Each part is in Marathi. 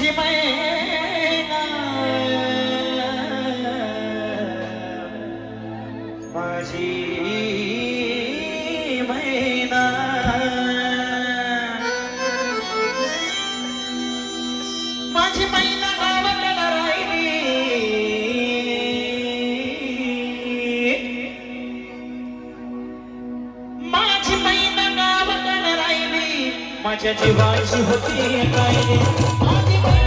झिमैना माझी मैना माझी मैना गावाकडे राहिली माझी मैना गावाकडे राहिली माझ्या जीवाची होती काय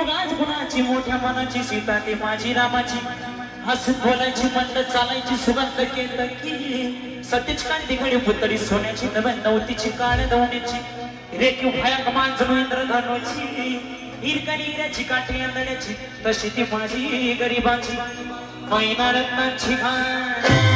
उगाच गुणाची मोठ्या मनाची सीता ती माझी रामाची. हसून बोलायची मंद चालायची सुगंध केतकी सतीच कांती घडी पुतळी सोन्याची नव्या नवतीची काळ दवण्याची रेखीव भयाक मांजरू इंद्र धनुची. हिरकणी हिऱ्याची काठी अंधण्याची तशी ती माझी गरिबाची. मैना रत्नाची घाण.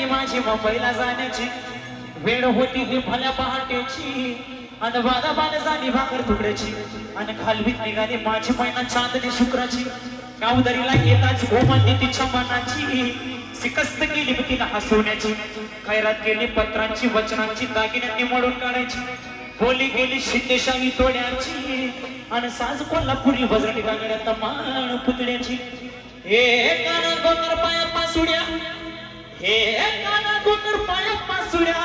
झाली माझी मुंबईला जाण्याची वेळ होती ही भल्या पहाटेची. आणि वादा बाल झाली भाकर तुकड्याची. आणि खालवीत निघाली माझी महिना चांदणी शुक्राची. गावदरीला येताच गोमांनी तिच्या मनाची सिकस्त केली मी तिला हसवण्याची. खैरात केली पत्रांची वचनांची दागिन्यांनी मोडून काढायची. बोली गेली शिंदेशाही तोड्याची. आणि साज कोल्हापुरी वजनी गागड्यात मान पुतळ्याची. हे काना गोंगर पाया पासुड्या. हे काना पाया पासुड्या.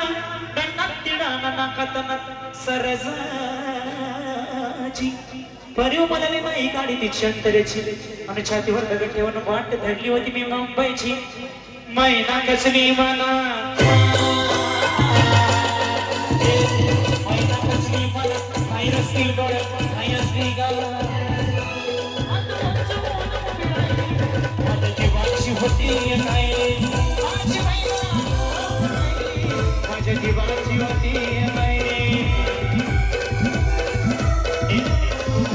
दंडात तिडा नाकात सरजाची परिव मलाली नाही गाडी ती क्षंतरेची आणि छातीवर दगड ठेवून वाट धरली होती मी मुंबईची. मैना कसली मला मैना कसली मला नाही रसतील डोळे नाही असली गाव. होती नाही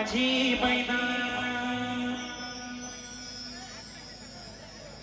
Pajipa in the